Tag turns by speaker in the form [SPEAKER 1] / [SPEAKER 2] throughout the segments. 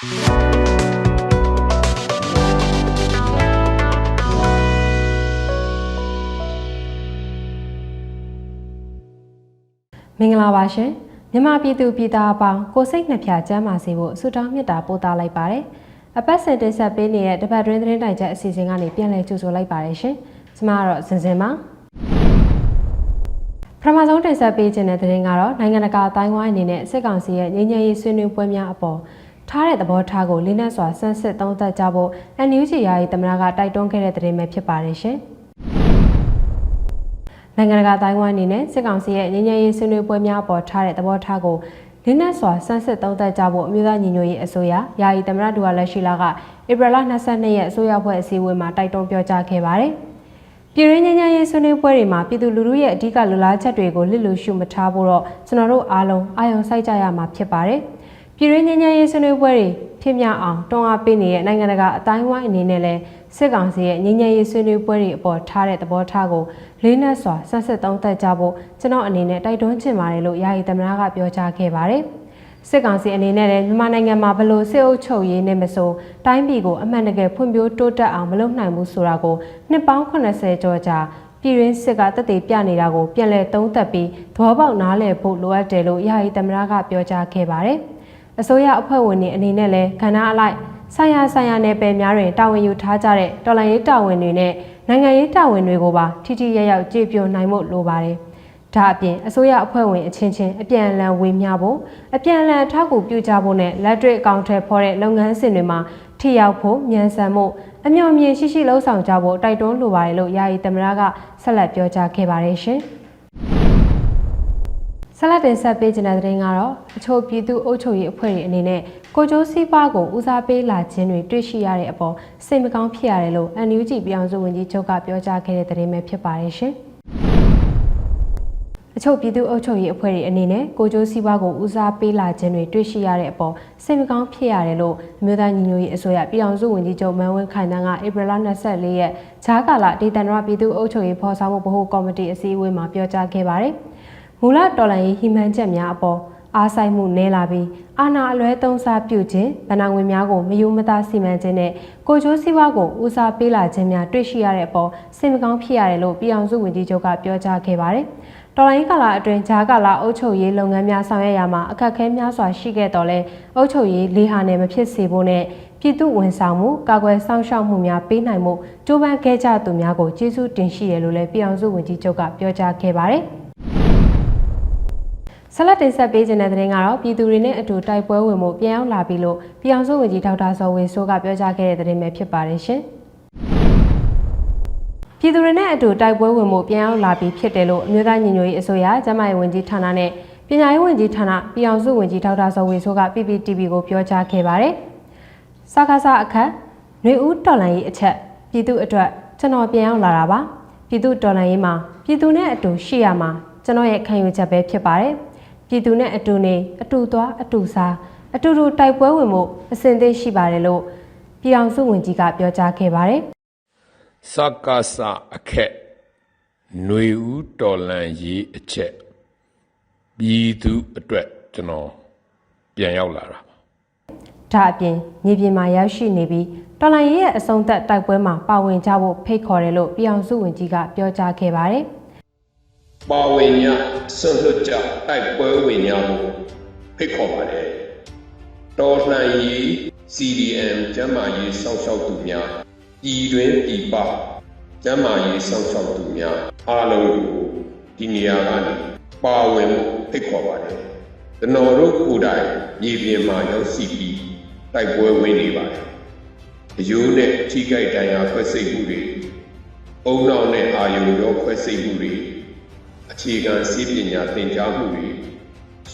[SPEAKER 1] မင်္ဂလာပါရှင်မြန်မာပြည်သူပြည်သားအပေါင်းကိုစိတ်နှပြချမ်းပါစေဖို့ဆုတောင်းမေတ္တာပို့သလိုက်ပါတယ်အပတ်စဉ်တင်ဆက်ပေးနေတဲ့တပတ်တွင်းသတင်းတိုင်ချက်အစီအစဉ်ကနေပြန်လည်ကြိုဆိုလိုက်ပါတယ်ရှင်ကျွန်မကတော့ဇင်ဇင်ပါပထမဆုံးတင်ဆက်ပေးခြင်းတဲ့သတင်းကတော့နိုင်ငံတကာအတိုင်းဝိုင်းအနေနဲ့စစ်ကောင်စီရဲ့ငြိမ်းချမ်းရေးဆွေးနွေးပွဲများအပေါ် ထားတဲ့သဘောထားကိုလေးနက်စွာဆန်းစစ်သုံးသပ်ကြဖို့ NUG ရာရေးသမရကတိုက်တွန်းခဲ့တဲ့သတင်းပဲဖြစ်ပါတယ်ရှင်။နိုင်ငံတကာတိုင်းဝိုင်းအနေနဲ့စစ်ကောင်စီရဲ့ငြိမ်းချမ်းရေးဆွေးနွေးပွဲများပေါ်ထားတဲ့သဘောထားကိုလင်းနက်စွာစမ်းစစ်သုံးသပ်ကြဖို့အမျိုးသားညီညွတ်ရေးအစိုးရယာယီသမရဒူဝါလက်ရှိလာကဧပြီလ22ရက်အစိုးရဖွဲ့အစည်းအဝေးမှာတိုက်တွန်းပြောကြားခဲ့ပါတယ်။ပြည်ရင်းငြိမ်းချမ်းရေးဆွေးနွေးပွဲတွေမှာပြည်သူလူထုရဲ့အဓိကလူလားချက်တွေကိုလစ်လူရှုမထားဖို့တော့ကျွန်တော်တို့အားလုံးအာရုံစိုက်ကြရမှာဖြစ်ပါတယ်။ ပြည်ရင်းငြိမ်းချမ်းရေးဆွေးနွေးပွဲတွေဖြစ်မြောက်အောင်တွန်းအားပေးနေတဲ့နိုင်ငံတကာအတိုင်းဝိုင်းအနေနဲ့လည်းစစ်ကောင်စီရဲ့ငြိမ်းချမ်းရေးဆွေးနွေးပွဲတွေအပေါ်ထားတဲ့သဘောထားကိုလေးနက်စွာဆက်ဆက်သုံးသပ်ကြဖို့ကျွန်တော်အနေနဲ့တိုက်တွန်းချင်ပါတယ်လို့ယာယီသမနာကပြောကြားခဲ့ပါတယ်။စစ်ကောင်စီအနေနဲ့လည်းမြန်မာနိုင်ငံမှာဘလို့စစ်အုပ်ချုပ်ရေးနဲ့မဆိုတိုင်းပြည်ကိုအမှန်တကယ်ဖွံ့ဖြိုးတိုးတက်အောင်မလုပ်နိုင်ဘူးဆိုတာကိုနှစ်ပေါင်း80ကျော်ကြာပြည်ရင်းစစ်ကတက်သေးပြနေတာကိုပြန်လည်သုံးသပ်ပြီးသဘောပေါက်နားလည်ဖို့လိုအပ်တယ်လို့ယာယီသမနာကပြောကြားခဲ့ပါတယ်။ အစိုးရအဖွဲ့ဝင်တွေအနေနဲ့လည်းကဏ္ဍအလိုက်ဆိုင်ရာဆိုင်ရာနယ်ပယ်များတွင်တာဝန်ယူထားကြတဲ့တော်လှန်ရေးတာဝန်တွေနဲ့နိုင်ငံရေးတာဝန်တွေကိုပါထိထိရောက်ရောက်ကြည့်ပြနိုင်ဖို့လိုပါတယ်။ဒါအပြင်အစိုးရအဖွဲ့ဝင်အချင်းချင်းအပြန်အလှန်ဝေမျှဖို့အပြန်အလှန်ထောက်ကူပြုကြဖို့နဲ့လက်တွေ့အကောင့်ထဲဖော်တဲ့လုပ်ငန်းစဉ်တွေမှာထိရောက်ဖို့မြန်ဆန်မှုအမျှော်မြင်ရှိရှိလှုံ့ဆော်ကြဖို့တိုက်တွန်းလိုပါတယ်လို့ယာယီသမရကဆက်လက်ပြောကြားခဲ့ပါတယ်ရှင်။ ဆက်လက်တင်ဆက်ပေးခြင်းတဲ့တဲ့ရင်ကတော့အချို့ပြည်သူ့အုပ်ချုပ်ရေးအဖွဲ့တွေအနေနဲ့ကိုကျိုးစီးပွားကိုဦးစားပေးလာခြင်းတွေတွေ့ရှိရတဲ့အပေါ်စိတ်မကောင်းဖြစ်ရတယ်လို့ NUG ပြောင်စုဝန်ကြီးချုပ်ကပြောကြားခဲ့တဲ့သတင်းပဲဖြစ်ပါတယ်ရှင်။အချို့ပြည်သူ့အုပ်ချုပ်ရေးအဖွဲ့တွေအနေနဲ့ကိုကျိုးစီးပွားကိုဦးစားပေးလာခြင်းတွေတွေ့ရှိရတဲ့အပေါ်စိတ်မကောင်းဖြစ်ရတယ်လို့အမျိုးသားညီညွတ်ရေးအစိုးရပြည်အောင်စုဝန်ကြီးချုပ်မန်ဝင်းခိုင်တန်းကဧပြီလ24ရက်ဂျားကာလာဒေသန္တရပြည်သူ့အုပ်ချုပ်ရေးဖော်ဆောင်မှုဗဟိုကော်မတီအစည်းအဝေးမှာပြောကြားခဲ့ပါတယ်။ မူလတော်လှန်ရေးဟိမှန်ချက်များအပေါ်အားဆိုင်မှုနည်းလာပြီးအာဏာအလွဲသုံးစားပြုခြင်းဗဏ္ဍာငွေများကိုမယိုမသားစီမံခြင်းနဲ့ကိုချိုးစည်းဝါးကိုဦးစားပေးလာခြင်းများတွေ့ရှိရတဲ့အပေါ်စိတ်မကောင်းဖြစ်ရတယ်လို့ပြည်အောင်စုဝန်ကြီးချုပ်ကပြောကြားခဲ့ပါတယ်။တော်လိုင်းကာလအတွင်းဂျားကာလအုပ်ချုပ်ရေးလုပ်ငန်းများဆောင်ရွက်ရမှာအခက်အခဲများစွာရှိခဲ့တော်လဲအုပ်ချုပ်ရေးလေးဟာနဲ့မဖြစ်စေဖို့နဲ့ပြည်သူဝန်ဆောင်မှုကာကွယ်စောင့်ရှောက်မှုများပေးနိုင်မှုကြိုးပမ်းခဲ့ကြသူများကိုကျေးဇူးတင်ရှိတယ်လို့လည်းပြည်အောင်စုဝန်ကြီးချုပ်ကပြောကြားခဲ့ပါတယ်။ ဆက်လက်တင်ဆက်ပေးခြင်းတဲ့သတင်းကတော့ပြည်သူတွေနဲ့အတူတိုက်ပွဲဝင်မှုပြန်ရောက်လာပြီလို့ပြည်အောင်စုဝန်ကြီးဒေါက်တာဇော်ဝေဆိုးကပြောကြားခဲ့တဲ့သတင်းပဲဖြစ်ပါတယ်ရှင်။ပြည်သူတွေနဲ့အတူတိုက်ပွဲဝင်မှုပြန်ရောက်လာပြီဖြစ်တယ်လို့အမျိုးသားညီညွတ်ရေးအစိုးရကျန်းမာရေးဝန်ကြီးဌာနနဲ့ပညာရေးဝန်ကြီးဌာနပြည်အောင်စုဝန်ကြီးဒေါက်တာဇော်ဝေဆိုးက PPTV ကိုပြောကြားခဲ့ပါတယ်။စကားစအခက်ຫນွေဦးတော်လန်ရေးအချက်ပြည်သူအတွက်ကျွန်တော်ပြန်ရောက်လာတာပါ။ပြည်သူတော်လန်ရေးမှာပြည်သူနဲ့အတူရှိရမှာကျွန်တော်ရဲ့ခံယူချက်ပဲဖြစ်ပါတယ်။ ပြည်သူနဲ့အတူနေအတူသွားအတူစားအတူတူတိုက်ပွဲဝင်မှုအစဉ်သင့်ရှိပါတယ်လို့ပြည်အောင်စုဝန်ကြီးကပြောကြားခဲ့ပါတယ်
[SPEAKER 2] စကားစအခက်ຫນွေဦးတော်လန်ရေးအချက်ပြည်သူအတွက်ကျွန်တော်ပြန်ရောက်လာတာပါ။
[SPEAKER 1] ဒါအပြင်မြေပြင်မှာရောက်ရှိနေပြီးတော်လိုင်းရေးရဲ့အဆုံးသက်တိုက်ပွဲမှာပါဝင်ကြဖို့ဖိတ်ခေါ်တယ်လို့ပြည်အောင်စုဝန်ကြီးကပြောကြားခဲ့ပါတယ်။
[SPEAKER 2] ပါဝင်ညဆွတ်လွတ်ကြတိုက်ပွဲဝင်ညကိုဖိတ်ခေါ်ပါတယ်တော်လှန်ရေး CDM ကျမ်းမာရေးစောင့်ရှောက်သူများပြည်တွင်းပြည်ပကျမ်းမာရေးစောင့်ရှောက်သူများအားလုံးကိုဒီနေရာကနေပါဝင်မှုဖိတ်ခေါ်ပါတယ်ကျွန်တော်တို့ကိုယ်တိုင်မြေပြင်မှာရောက်ရှိပြီးတိုက်ပွဲဝင်နေပါတယ်အယိုးနဲ့ထိခိုက်ဒဏ်ရာဆွဲစိတ်မှုတွေအုံနောက်နဲ့အာယုံရောခွဲစိတ်မှုတွေအ ခြေခံစီးပညာသင်ကြားမှုတွေ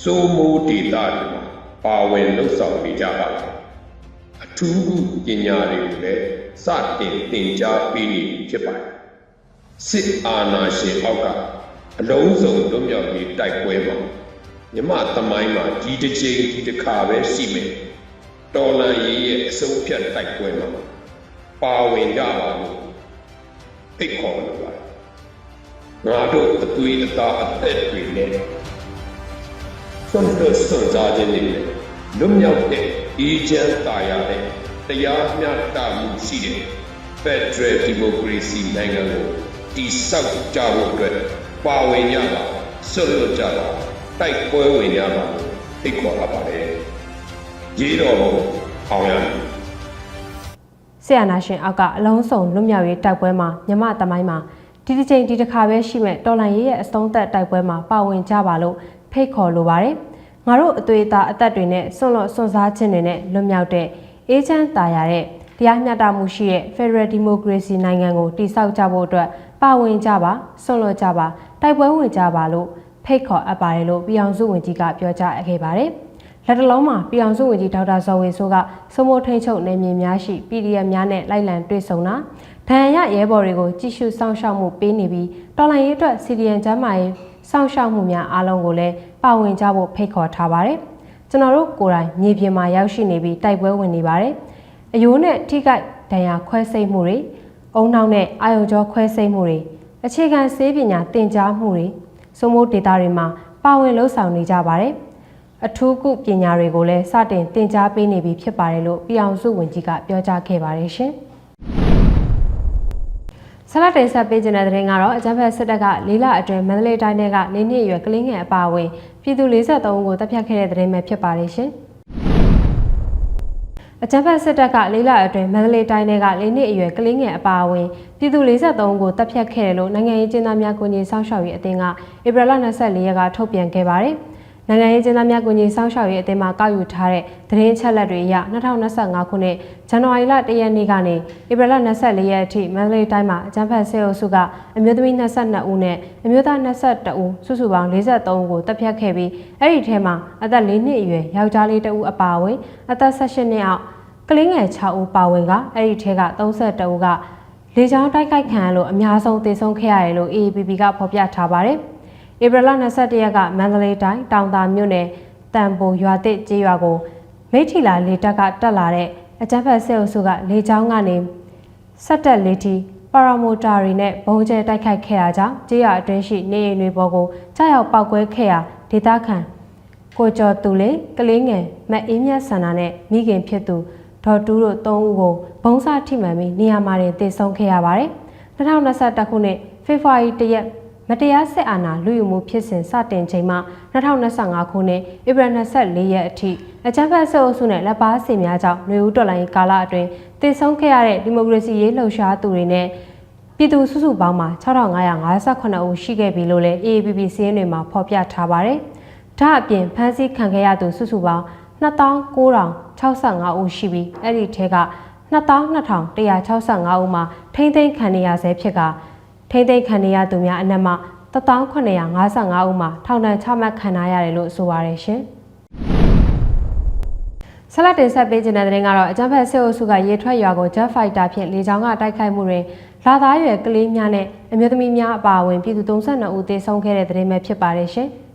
[SPEAKER 2] စိုးမိုးဒေတာတွေမှာပါဝင်လှုပ်ဆောင်နေကြပါလားအထူးခုပညာတွေကိုလည်းစတင်သင်ကြားပေးနေဖြစ်ပါတယ်စစ်အာဏာရှင်အောက်ကအလုံးစုံလွတ်မြောက်ရေးတိုက်ပွဲမှာမြမသမိုင်းမှာဒီတစ်ချိန်ဒီတစ်ခါပဲရှိမယ်တော်လန်ရေးရဲ့အဆုံးဖြတ်တိုက်ပွဲမှာပါဝင်ကြပါလို့ဖိတ်ခေါ်လိုပါတယ် ငါတို့အသွေးအသားအသက်တွေနဲ့ဆွန့်လွတ်ဆွန့်စားခြင်းတွေနဲ့လွတ်မြောက်တဲ့အေဂျင့်တာယာတဲ့တရားမျှတမှုရှိတဲ့ Federal Democracy နိုင်ငံကိုတည်ဆောက်ကြဖို့အတွက်ပါဝင်ကြတာဆွတ်လွတ်ကြတာတိုက်ပွဲဝင်ကြတာကိုဖိတ်ခေါ်အပ်ပါတယ်ရေးတော်ပုံအောင်ရမည်
[SPEAKER 1] ဆရာနာရှင်အောက်ကအလုံးစုံလွတ်မြောက်ရေးတိုက်ပွဲမှာမြမတမိုင်းမှာ ဒီတစ်ချိန်ဒီတစ်ခါပဲရှိမဲ့တော်လန်ရေးရဲ့အဆုံးသက်တိုက်ပွဲမှာပါဝင်ကြပါလို့ဖိတ်ခေါ်လိုပါတယ်။ငါတို့အသွေးသားအသက်တွေနဲ့စွန့်လွတ်စွန့်စားခြင်းတွေနဲ့လွတ်မြောက်တဲ့အေဂျင့်တာယာတဲ့တရားမျှတမှုရှိတဲ့ Federal Democracy နိုင်ငံကိုတည်ဆောက်ကြဖို့အတွက်ပါဝင်ကြပါစွန့်လွတ်ကြပါတိုက်ပွဲဝင်ကြပါလို့ဖိတ်ခေါ်အပ်ပါတယ်လို့ပြည်အောင်စုဝန်ကြီးကပြောကြားခဲ့ပါတယ်။ လက်တလုံးမှာပြည်အောင်စုဝန်ကြီးဒေါက်တာဇော်ဝေဆိုးကစမိုးထိန်ချုပ်နေမြေများရှိ PDF များနဲ့လိုက်လံတွေ့ဆုံတာဒဏ်ရာရရဲဘော်တွေကိုကြည့်ရှုစောင့်ရှောက်မှုပေးနေပြီးတော်လိုင်းရေးအတွက် CDN ကျမ်းမာရေးစောင့်ရှောက်မှုများအားလုံးကိုလည်းပါဝင်ကြဖို့ဖိတ်ခေါ်ထားပါတယ်။ကျွန်တော်တို့ကိုယ်တိုင်မြေပြင်မှာရောက်ရှိနေပြီးတိုက်ပွဲဝင်နေပါတယ်။အယိုးနဲ့ထိခိုက်ဒဏ်ရာခွဲစိတ်မှုတွေအုံနောက်နဲ့အာယုံကြောခွဲစိတ်မှုတွေအခြေခံဆေးပညာတင်ကြားမှုတွေစမိုးဒေတာတွေမှာပါဝင်လှုပ်ဆောင်နေကြပါတယ်။ အထူးကုပညာတွေကိုလည်းစတင်သင်ကြားပေးနေပြီဖြစ်ပါတယ်လို့ပြည်အောင်စုဝန်ကြီးကပြောကြားခဲ့ပါတယ်ရှင်။ဆလတ်တင်ဆက်ပေးခြင်းတဲ့တဲ့ရင်ကတော့အကြမ်းဖက်စစ်တပ်ကလေးလအတွင်းမန္တလေးတိုင်းထဲက၄နှစ်အရွယ်ကလေးငယ်အပါအဝင်ပြည်သူ43ဦးကိုတပ်ဖြတ်ခဲ့တဲ့တဲ့ရင်ပဲဖြစ်ပါတယ်ရှင်။အကြမ်းဖက်စစ်တပ်ကလေးလအတွင်းမန္တလေးတိုင်းထဲက၄နှစ်အရွယ်ကလေးငယ်အပါအဝင်ပြည်သူ43ဦးကိုတပ်ဖြတ်ခဲ့တယ်လို့နိုင်ငံရေးကျင်းသားများကိုကြီးစောင့်ရှောက်ရေးအသင်းကဧပြီလ24ရက်ကထုတ်ပြန်ခဲ့ပါတယ်။ နိုင်ငံရေးကျင်းသားများကိုကြီးစောင့်ရှောက်ရေးအသင်းမှကောက်ယူထားတဲ့သတင်းအချက်အလက်တွေအရ2025ခုနှစ်ဇန်နဝါရီလ1ရက်နေ့ကနေဧပြီလ24ရက်အထိမန္တလေးတိုင်းမှာအကြမ်းဖက်ဆဲအုပ်စုကအမျိုးသမီး22ဦးနဲ့အမျိုးသား22ဦးစုစုပေါင်း43ဦးကိုတပ်ဖြတ်ခဲ့ပြီးအဲ့ဒီထဲမှာအသက်4နှစ်အရွယ်ယောက်ျားလေး2ဦးအပါအဝင်အသက်18နှစ်အောက်ကလေးငယ်6ဦးပါဝင်ကအဲ့ဒီထဲက32ဦးကလေကြောင်းတိုက်ခိုက်ခံရလို့အများဆုံးသေဆုံးခဲ့ရတယ်လို့ AAPP ကဖော်ပြထားပါတယ်။ ဧပြီလ22ရက်ကမန္တလေးတိုင်းတောင်သာမြို့နယ်တန်ပိုရွာတစ်ကျေးရွာကိုမိထီလာလေတပ်ကတက်လာတဲ့အကြမ်းဖက်ဆဲအုပ်စုကလေကြောင်းကနေဆက်တက်လေတီပါရာမိုတာတွေနဲ့ဘုံကျဲတိုက်ခိုက်ခဲ့တာကြောင့်ကျေးရွာအတွင်းရှိနေအိမ်တွေပေါ်ကိုကြားရောက်ပောက်ကွဲခဲ့ရာဒေသခံကိုကျော်သူလေကလေးငယ်မအေးမြတ်ဆန္ဒနဲ့မိခင်ဖြစ်သူဒေါ်တူးတို့၃ဦးကိုဘုံစားထိမှန်ပြီးနေရာမှာတင်သေဆုံးခဲ့ရပါတယ်2021ခုနှစ်ဖေဖော်ဝါရီ1ရက် မတရားစစ်အာဏာလူယူမှုဖြစ်စဉ်စတင်ချိန်မှ2025ခုနှစ်ဧပြီ24ရက်အထိအကြမ်းဖက်စစ်အုပ်စုနဲ့လက်ပါစင်များကြောင့်နေဦးတော်လိုင်းကာလအတွင်းတည်ဆုံခဲ့ရတဲ့ဒီမိုကရေစီရေးလှုပ်ရှားသူတွေနဲ့ပြည်သူစုစုပေါင်းမှာ6558ဦးရှိခဲ့ပြီလို့လည်း AAPP စီးရင်တွေမှာဖော်ပြထားပါတယ်။ဒါအပြင်ဖမ်းဆီးခံခဲ့ရသူစုစုပေါင်း2965ဦးရှိပြီးအဲ့ဒီထဲက22,165ဦးမှာထိမ့်သိမ်းခံရဆဲဖြစ်က ထိမ့်သိမ်းခံရသူများအနက်မှ1955ဦးမှာထောင်ဒဏ်ချမှတ်ခံရရတယ်လို့ဆိုပါတယ်ရှင်။ဆလတ်တင်ဆက်ပေးခြင်းတဲ့တဲ့ရင်ကတော့အကြမ်းဖက်စစ်အုပ်စုကရေထွက်ရွာကို Jet Fighter ဖြင့်လေကြောင်းကတိုက်ခိုက်မှုတွင်လာသားရွယ်ကလေးများနဲ့အမျိုးသမီးများအပါအဝင်ပြည်သူ32ဦးသေဆုံးခဲ့တဲ့တဲ့ရင်ပဲဖြစ်ပါတယ်ရှင်။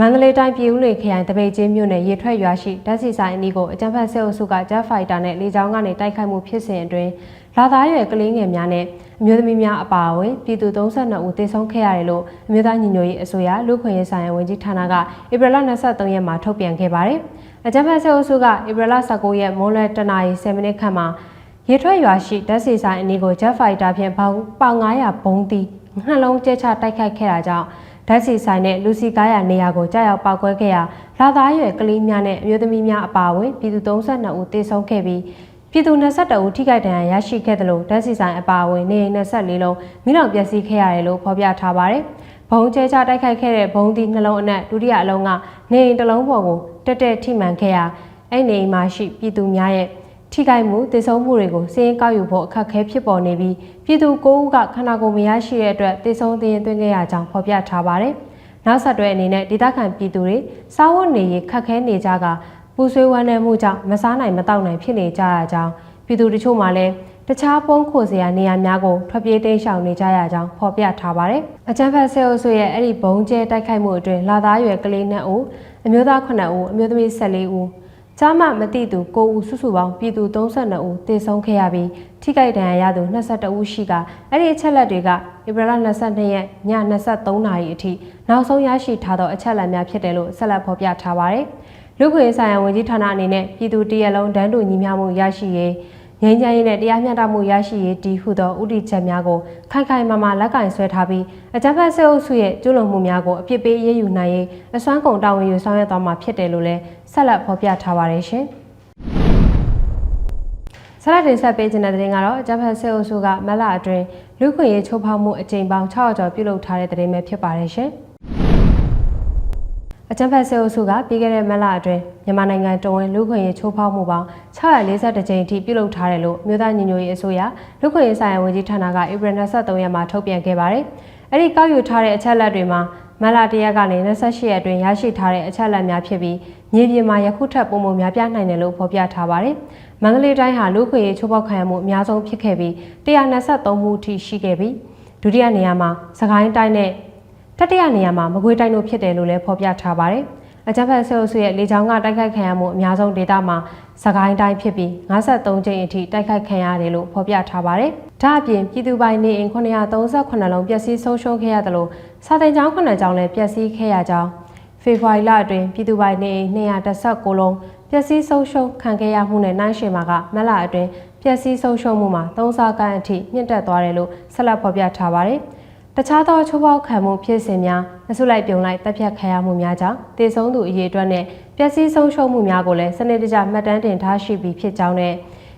[SPEAKER 1] မန္တလေးတိုင်းပြည်ဦးလွေခရိုင်တပိတ်ချင်းမြို့နယ်ရေထွက်ရွာရှိဓာတ်ဆီဆိုင်အနီးကိုအကြမ်းဖက်ဆဲအုပ်စုက Jet Fighter နဲ့လေကြောင်းကနေတိုက်ခိုက်မှုဖြစ်စဉ်အတွင်းလာသားရွယ်ကလေးငယ်များနဲ့အမျိုးသမီးများအပါအဝင်ပြည်သူ32ဦးသေဆုံးခဲ့ရတယ်လို့အမျိုးသားညီညွတ်ရေးအစိုးရလူခွင့်ရေးဆိုင်ရာဝန်ကြီးဌာနကဧပြီလ23ရက်မှာထုတ်ပြန်ခဲ့ပါတယ်။အကြမ်းဖက်ဆဲအုပ်စုကဧပြီလ19ရက်မိုးလွယ်တနာရီ10မိနစ်ခန့်မှာရေထွက်ရွာရှိဓာတ်ဆီဆိုင်အနီးကို Jet Fighter ဖြင့်ပေါင်ပေါင်900ဘုံးသီးနှလုံးကျဲချတိုက်ခိုက်ခဲ့တာကြောင့် ဓာတ်ဆီဆိုင်နဲ့လူစီကားရနေရာကိုကြားရောက်ပောက်ကွဲခဲ့ရာလာသားရွယ်ကလေးများနဲ့အမျိုးသမီးများအပါအဝင်ပြည်သူ32ဦးသေဆုံးခဲ့ပြီးပြည်သူ22ဦးထိခိုက်ဒဏ်ရာရရှိခဲ့တယ်လို့ဓာတ်ဆီဆိုင်အပါအဝင်နေအိမ်24လုံးမိလောင်ပျက်စီးခဲ့ရတယ်လို့ဖော်ပြထားပါတယ်။ဘုံကျဲချတိုက်ခိုက်ခဲ့တဲ့ဘုံသီးနှလုံးအနက်ဒုတိယအလုံးကနေအိမ်တစ်လုံးပေါ်ကိုတက်တက်ထိမှန်ခဲ့ရာအဲ့နေအိမ်မှာရှိပြည်သူများရဲ့ ထိခိုက်မှုသေဆုံးမှုတွေကိုစည်ရင်ကောက်ယူဖို့အခက်အခဲဖြစ်ပေါ်နေပြီးပြည်သူ၉ဦးကခန္ဓာကိုယ်မရရှိတဲ့အတွက်သေဆုံးသရင်သွင်းခဲ့ရကြောင်းဖော်ပြထားပါတယ်။နောက်ဆက်တွဲအနေနဲ့ဒေသခံပြည်သူတွေစားဝတ်နေရေးခက်ခဲနေကြကပူဆွေးဝမ်းနည်းမှုကြောင့်မစားနိုင်မတောက်နိုင်ဖြစ်နေကြရကြောင်းပြည်သူတချို့မှလည်းတခြားပုံးခိုစရာနေရာများကိုထွက်ပြေးတိမ်းရှောင်နေကြရကြောင်းဖော်ပြထားပါတယ်။အကြံဖတ်ဆဲအုပ်စုရဲ့အဲ့ဒီဘုံကျဲတိုက်ခိုက်မှုအတွင်းလာသားရွယ်ကလေး2ဦးအမျိုးသား9ဦးအမျိုးသမီး14ဦး ကြားမမတိသူ9ဦးစုစုပေါင်းပြည်သူ32ဦးသေဆုံးခဲ့ရပြီးထိခိုက်ဒဏ်ရာရသူ22ဦးရှိကအဲ့ဒီအချက်လက်တွေကဧပြီလ22ရက်ည23နာရီအထိနောက်ဆုံးရရှိထားသောအချက်လက်များဖြစ်တယ်လို့ဆက်လက်ဖော်ပြထားပါတယ်။လူ့ခွင့်ရေးဆိုင်ရာဝန်ကြီးဌာနအနေနဲ့ပြည်သူတရက်လုံးတန်းတူညီမျှမှုရရှိရေး ငြိမ်းချမ်းရေးနဲ့တရားမျှတမှုရရှိရေးတည်ဟုသောဥတီချက်များကိုခိုင်ခိုင်မာမာလက်ကင်ဆွဲထားပြီးအကြမ်းဖက်ဆဲအုပ်စုရဲ့ကျူးလွန်မှုများကိုအပြစ်ပေးရေးယူနိုင်ရေးအစွမ်းကုန်တာဝန်ယူဆောင်ရွက်သွားမှာဖြစ်တယ်လို့လည်းဆက်လက်ဖော်ပြထားပါတယ်ရှင်။ဆရာတင်ဆက်ပေးခြင်းတဲ့တဲ့တင်ကတော့ဂျပန်စစ်အုပ်စုကမက်လာအတွင်းလူခွင့်ရေးချိုးဖောက်မှုအကြိမ်ပေါင်း600ကျော်ပြုလုပ်ထားတဲ့တဲ့တင်ပဲဖြစ်ပါတယ်ရှင်။ အကြံဖက်စစ်အုပ်စုကပြီးခဲ့တဲ့မက်လာအတွင်းမြန်မာနိုင်ငံတဝင်းလူခွင့်ရေးချိုးဖောက်မှုပေါင်း642ကြိမ်အထိပြုလုပ်ထားတယ်လို့မြို့သားညီညွတ်ရေးအစိုးရလူခွင့်ရေးဆိုင်ရာဝန်ကြီးဌာနကဧပြီ23ရက်မှာထုတ်ပြန်ခဲ့ပါတယ်။အဲ့ဒီကောက်ယူထားတဲ့အချက်လက်တွေမှာမက်လာတရက်ကနေ28ရက်အတွင်းရရှိထားတဲ့အချက်လက်များဖြစ်ပြီးမြေပြင်မှာယခုထပ်ပုံပုံများပြနိုင်တယ်လို့ဖော်ပြထားပါတယ်။မန္တလေးတိုင်းဟာလူခွင့်ရေးချိုးဖောက်ခံရမှုအများဆုံးဖြစ်ခဲ့ပြီး123မှုအထိရှိခဲ့ပြီးဒုတိယနေရာမှာစကိုင်းတိုင်းနဲ့ တတိယနေရာမှာမကွေးတိုင်းတို့ဖြစ်တယ်လို့လည်းဖော်ပြထားပါတယ်။အကြမ်းဖက်ဆဲအုပ်စုရဲ့လေကြောင်းကတိုက်ခိုက်ခံရမှုအများဆုံးဒေသမှာစကိုင်းတိုင်းဖြစ်ပြီး53ကြိမ်အထိတိုက်ခိုက်ခံရတယ်လို့ဖော်ပြထားပါတယ်။ဒါအပြင်ပြည်သူပိုင်နေအိမ်938လုံးပျက်စီးဆုံးရှုံးခဲ့ရတယ်လို့စာတင်ကျောင်း9ကျောင်းလည်းပျက်စီးခဲ့ရကြောင်းဖေဖော်ဝါရီလအတွင်းပြည်သူပိုင်နေအိမ်216လုံးပျက်စီးဆုံးရှုံးခံခဲ့ရမှုနဲ့နိုင်ရှင်မှာကမက်လာအတွင်းပျက်စီးဆုံးရှုံးမှုမှာ3ဆကန်အထိမြင့်တက်သွားတယ်လို့ဆက်လက်ဖော်ပြထားပါတယ်။ တခြားသောချိုးဖောက်ခံမှုဖြစ်စဉ်များအစုလိုက်ပြုံလိုက်တပ်ဖြတ်ခံရမှုများကြောင့်တည်ဆုံးသူအရေးအတွက်နဲ့ပျက်စီးဆုံးရှုံးမှုများကိုလည်းစနစ်တကျမှတ်တမ်းတင်ထားရှိပြီးဖြစ်ကြောင်းနဲ့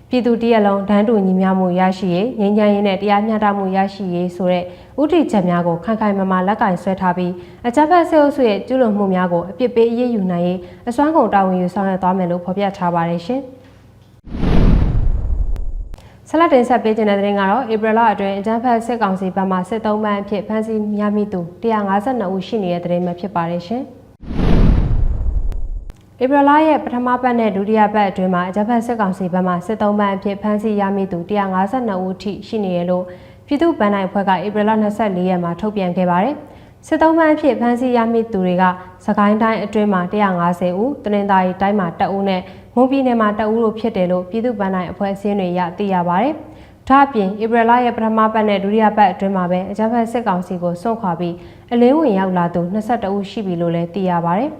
[SPEAKER 1] ပြည်သူတရက်လုံးဒန်းတူညီမျှမှုရရှိရေးငြိမ်းချမ်းရေးနဲ့တရားမျှတမှုရရှိရေးဆိုတဲ့ဥတီချက်များကိုခိုင်ခိုင်မာမာလက်ကင်ဆွဲထားပြီးအကြမ်းဖက်ဆဲအုပ်စုရဲ့ကျူးလွန်မှုများကိုအပြစ်ပေးအရေးယူနိုင်ရေးအစွမ်းကုန်တာဝန်ယူဆောင်ရွက်သွားမယ်လို့ဖော်ပြထားပါတယ်ရှင်။ ဆက်လက်တင်ဆက်ပေးခြင်းတဲ့တဲ့ရင်ကတော့ဧပြီလအတွင်းအကြမ်းဖက်စစ်ကောင်စီဘက်မှစစ်သုံးပန်းအဖြစ်ဖမ်းဆီးမြမိသူ152ဦးရှိနေတဲ့တဲ့ရင်ပဲဖြစ်ပါတယ်ရှင်။ဧပြီလရဲ့ပထမပတ်နဲ့ဒုတိယပတ်အတွင်းမှာအကြမ်းဖက်စစ်ကောင်စီဘက်မှစစ်သုံးပန်းအဖြစ်ဖမ်းဆီးရမိသူ152ဦးထိရှိနေရလို့ပြည်သူ့ဗန်နိုင်ဖွဲ့ကဧပြီလ24ရက်မှာထုတ်ပြန်ခဲ့ပါတယ်။စစ်သုံးပန်းအဖြစ်ဖမ်းဆီးရမိသူတွေကစကိုင်းတိုင်းအတွင်းမှာ150ဦး၊တနင်္သာရီတိုင်းမှာ1ဦးနဲ့ မွန်ပြည်နယ်မှာတအူးတို့ဖြစ်တယ်လို့ပြည်သူ့ဗန်းတိုင်းအဖွဲ့အစည်းတွေရသိရပါတယ်။ဒါ့အပြင်ဧပြီလရဲ့ပထမပတ်နဲ့ဒုတိယပတ်အတွင်းမှာပဲအကြမ်းဖက်စစ်ကောင်စီကိုစွန့်ခွာပြီးအလင်းဝင်ရောက်လာသူ22ဦးရှိပြီလို့လည်းသိရပါတယ်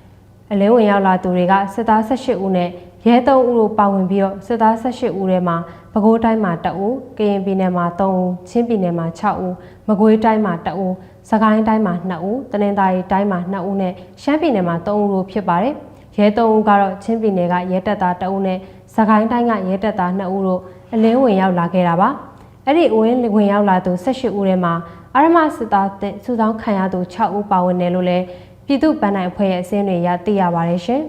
[SPEAKER 1] ။အလင်းဝင်ရောက်လာသူတွေကစစ်သား18ဦးနဲ့ရဲ3ဦးတို့ပါဝင်ပြီးတော့စစ်သား18ဦးထဲမှာပဲခူးတိုင်းမှာ2ဦး၊ကရင်ပြည်နယ်မှာ3ဦး၊ချင်းပြည်နယ်မှာ6ဦး၊မကွေးတိုင်းမှာ2ဦး၊စကိုင်းတိုင်းမှာ2ဦး၊တနင်္သာရီတိုင်းမှာ2ဦးနဲ့ရှမ်းပြည်နယ်မှာ3ဦးတို့ဖြစ်ပါတယ်။ ရဲ၃ဦးကတော့ချင်းပြည်နယ်ကရဲတပ်သားတအုပ်နဲ့စကိုင်းတိုင်းကရဲတပ်သား2ဦးတို့အလင်းဝင်ရောက်လာခဲ့တာပါအဲ့ဒီဝင်းဝင်ရောက်လာသူ18ဦးထဲမှာအာရမစစ်သားတဲ့စုဆောင်ခံရသူ6ဦးပါဝင်တယ်လို့လည်းပြည်သူ့ဗန်နိုင်အဖွဲ့ရဲ့အစင်းတွေရသိရပါတယ်ရှင်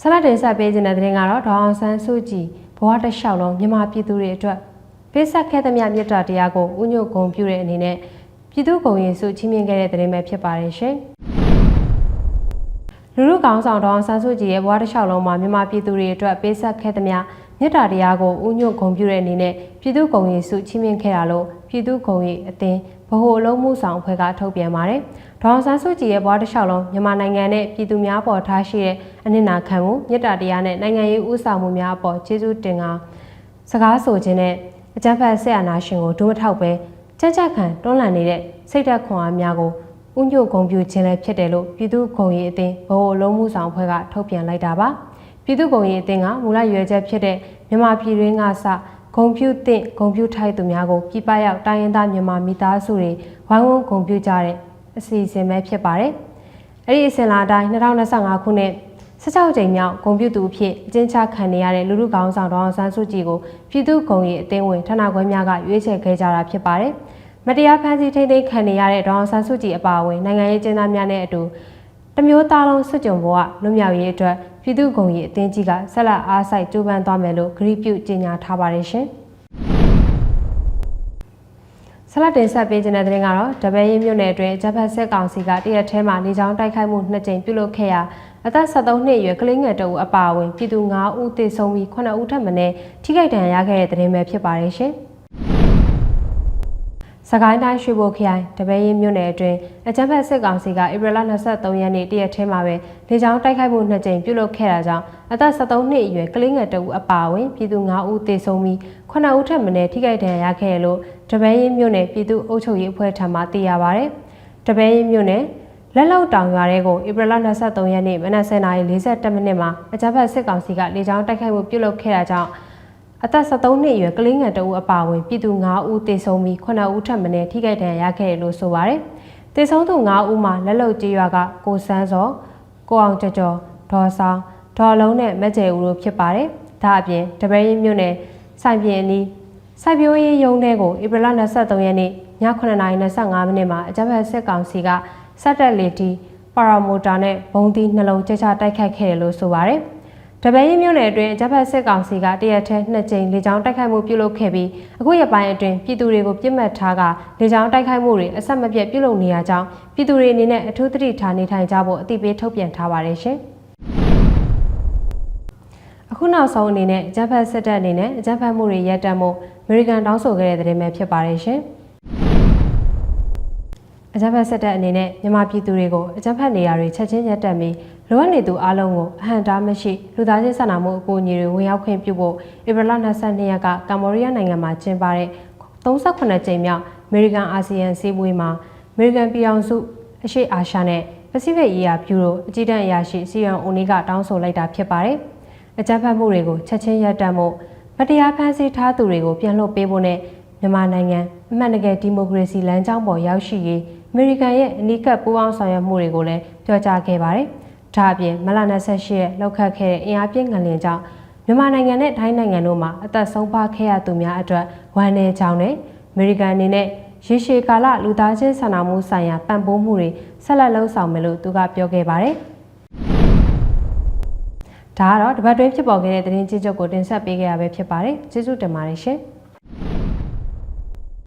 [SPEAKER 1] ဆလာတင်ဆက်ပေးခြင်းတဲ့တဲ့ကတော့ဒေါအောင်ဆန်းစုကြည်ဘဝတစ်လျှောက်လုံးမြန်မာပြည်သူတွေအတွက်ပေးဆက်ခဲ့သမျှမြတ်တာတရားကိုဥညွတ်ဂုံပြုတဲ့အနေနဲ့ပြည်သူ့ဂုံရင်စုချီးမြှင့်ခဲ့တဲ့တဲ့ပဲဖြစ်ပါတယ်ရှင်။ လူလူကောင်းဆောင်တော်ဆန်းစုကြည်ရဲ့ဘဝတစ်လျှောက်လုံးမှာမြန်မာပြည်သူတွေအတွက်ပေးဆက်ခဲ့သမျှမြတ်တာတရားကိုဥညွတ်ဂုဏ်ပြုတဲ့အနေနဲ့ပြည်သူ့ဂုဏ်ရည်စုချီးမြှင့်ခဲ့တာလို့ပြည်သူ့ဂုဏ်ရည်အသင်းဗဟိုအလုံးမှုဆောင်အဖွဲ့ကထုတ်ပြန်ပါတယ်။ဒေါအောင်ဆန်းစုကြည်ရဲ့ဘဝတစ်လျှောက်လုံးမြန်မာနိုင်ငံနဲ့ပြည်သူများပေါ်ထားရှိတဲ့အနစ်နာခံမှုမြတ်တာတရားနဲ့နိုင်ငံရေးဥဆောင်မှုများအပေါ်ကျေးဇူးတင်ကစကားဆိုခြင်းနဲ့အကြမ်းဖက်ဆက်အာဏာရှင်ကိုဒုမထောက်ပဲကြက်ကြက်ခံတွန်းလှန်နေတဲ့စိတ်သက်ခွန်အားများကို ဥညွတ်ဂုံပြူခြင်းလည်းဖြစ်တယ်လို့ပြည်သူ့ဂုံရီအသင်းဗဟိုအလုံးမှုဆောင်ဖွဲ့ကထုတ်ပြန်လိုက်တာပါပြည်သူ့ဂုံရီအသင်းကမူလရွယ်ချက်ဖြစ်တဲ့မြန်မာပြည်တွင်းကစဂုံပြူသင့်ဂုံပြူထိုက်သူများကိုပြပရောက်တိုင်းရင်းသားမြန်မာမိသားစုတွေဝိုင်းဝန်းဂုံပြူကြတဲ့အစီအစဉ်ပဲဖြစ်ပါတယ်အဲ့ဒီအစဉ်လာအတိုင်း2025ခုနှစ်16ကြိမ်မြောက်ဂုံပြူသူအဖြစ်အကျဉ်းချခံနေရတဲ့လူလူကောင်းဆောင်တော်အောင်ဆန်းစုကြည်ကိုပြည်သူ့ဂုံရီအသင်းဝင်ဌာနခွဲများကရွေးချယ်ခဲ့ကြတာဖြစ်ပါတယ်။ မတရားဖမ်းဆီးထိန်းသိမ်းခံနေရတဲ့ဒေါအောင်ဆန်းစုကြည်အပါအဝင်နိုင်ငံရေးကျင်းသားများနဲ့အတူတမျိုးသားလုံးစွကြုံဘဝလွတ်မြောက်ရေးအတွက်ပြည်သူ့ဂုံကြီးအသင်းကြီးကဆက်လက်အားစိုက်ကြိုးပမ်းသွားမယ်လို့ဂရုပြုကြေညာထားပါတယ်ရှင်။ဆလတ်တင်ဆက်ပေးခြင်းတဲ့တဲ့ရင်ကတော့တပည့်ရင်းမြို့နယ်အတွင်းဂျပန်စစ်ကောင်စီကတရက်ထဲမှာလေကြောင်းတိုက်ခိုက်မှုနှစ်ကြိမ်ပြုလုပ်ခဲ့ရာအသက်73နှစ်အရွယ်ကလေးငယ်တအူအပါအဝင်ပြည်သူ9ဦးသေဆုံးပြီး9ဦးထပ်မံထိခိုက်ဒဏ်ရာရခဲ့တဲ့တဲ့ရင်ပဲဖြစ်ပါတယ်ရှင်။စ ကိုင်းတိုင်းရွှေဘိုခရိုင်တပည့်ရင်မြို့နယ်အတွင်းအကြမ်းဖက်စစ်ကောင်စီကဧပြီလ23ရက်နေ့တရက်ထဲမှာပဲလေကြောင်းတိုက်ခိုက်မှုနှစ်ကြိမ်ပြုလုပ်ခဲ့တာကြောင့်အသက်73နှစ်အရွယ်ကလေးငယ်တအူအပါအဝင်ပြည်သူ9ဦးသေဆုံးပြီး9ဦးထပ်မံထိခိုက်ဒဏ်ရာရခဲ့ရလို့တပည့်ရင်မြို့နယ်ပြည်သူ့အုပ်ချုပ်ရေးအဖွဲ့ထံမှသိရပါဗျ။တပည့်ရင်မြို့နယ်လက်လောက်တောင်ရွာတွေကိုဧပြီလ23ရက်နေ့မနက်10:42မိနစ်မှာအကြမ်းဖက်စစ်ကောင်စီကလေကြောင်းတိုက်ခိုက်မှုပြုလုပ်ခဲ့တာကြောင့် အသက်73နှစ်အရွယ်ကလေးငယ်တအူအပါအဝင်ပြည်သူ9ဦးသေဆုံးပြီး9ဦးထပ်မံထိခိုက်ဒဏ်ရာရခဲ့တယ်လို့ဆိုပါတယ်။သေဆုံးသူ9ဦးမှာလက်လုံကြေးရွာကကိုစန်းစောကိုအောင်ကျော်ကျော်ဒေါ်ဆောင်ဒေါ်လုံးနဲ့မက်ကျဲဦးတို့ဖြစ်ပါတယ်။ဒါအပြင်တပည့်ရင်မြို့နယ်စိုင်ပြင်းအနီးစိုက်ပျိုးရေးရုံးထဲကိုဧပြီလ23ရက်နေ့ည9:25မိနစ်မှာအကြမ်းဖက်စစ်ကောင်စီကစက်တက်လေတီပါရာမိုတာနဲ့ဘုံတီနှလုံးကြချတိုက်ခိုက်ခဲ့တယ်လို့ဆိုပါတယ်။ တပည့်ရင်မြို့နယ်အတွင်းအကြမ်းဖက်စစ်ကောင်စီကတရက်ထဲနှစ်ကြိမ်လေကြောင်းတိုက်ခိုက်မှုပြုလုပ်ခဲ့ပြီးအခုရက်ပိုင်းအတွင်းပြည်သူတွေကိုပြစ်မှတ်ထားကလေကြောင်းတိုက်ခိုက်မှုတွေအဆက်မပြတ်ပြုလုပ်နေရကြောင်းပြည်သူတွေအနေနဲ့အထူးသတိထားနေထိုင်ကြဖို့အသိပေးထုတ်ပြန်ထားပါတယ်ရှင်။အခုနောက်ဆုံးအနေနဲ့ဂျပန်စစ်တပ်အနေနဲ့ဂျပန်မှုတွေရပ်တန့်မှုအမေရိကန်တောင်းဆိုခဲ့တဲ့သတင်းပဲဖြစ်ပါတယ်ရှင်။ အကြမ်းဖက်စစ်တပ်အနေနဲ့မြန်မာပြည်သူတွေကိုအကြမ်းဖက်နေရာတွေချက်ချင်းရပ်တန့်ပြီးလိုအပ်နေသူအလုံးကိုအဟံတားမရှိလူသားချင်းစာနာမှုအကူအညီတွေဝင်ရောက်ခွင့်ပြုဖို့ဧပြီလ22ရက်ကကမ္ဘောဒီးယားနိုင်ငံမှာကျင်းပတဲ့38ကြိမ်မြောက်အမေရိကန်အာဆီယံစည်းဝေးမှာအမေရိကန်ပြည်အောင်စုအရှေ့အာရှနဲ့ပစိဖိတ်ရေးရာဗျူရိုအကြီးတန်းအရာရှိစီယန်အိုနီကတောင်းဆိုလိုက်တာဖြစ်ပါတယ်။အကြမ်းဖက်မှုတွေကိုချက်ချင်းရပ်တန့်ဖို့မတရားဖန်ဆီးထားသူတွေကိုပြန်လွှတ်ပေးဖို့နဲ့မြန်မာနိုင်ငံအမှန်တကယ်ဒီမိုကရေစီလမ်းကြောင်းပေါ်ရောက်ရှိရေး အမေရိကန်ရဲ့အနီးကပ်ပူးပေါင်းဆောင်ရွက်မှုတွေကိုလည်းပြောကြားခဲ့ပါတယ်။ဒါအပြင်မလ28ရက်လောက်ခတ်ခဲ့တဲ့အင်အားပြင်းငံလင်ကြောင့်မြန်မာနိုင်ငံနဲ့ထိုင်းနိုင်ငံတို့မှာအသက်ဆုံးပါခဲ့ရသူများအတွက်ဝမ်းနည်းကြောင်းနဲ့အမေရိကန်အနေနဲ့ရေရှည်ကာလလူသားချင်းစာနာမှုဆိုင်ရာပံ့ပိုးမှုတွေဆက်လက်လှုံ့ဆော်မယ်လို့သူကပြောခဲ့ပါတယ်။ဒါကတော့တပတ်တွင်းဖြစ်ပေါ်ခဲ့တဲ့သတင်းကြီးချုပ်ကိုတင်ဆက်ပေးခဲ့ရပဲဖြစ်ပါတယ်။ကျေးဇူးတင်ပါတယ်ရှင်။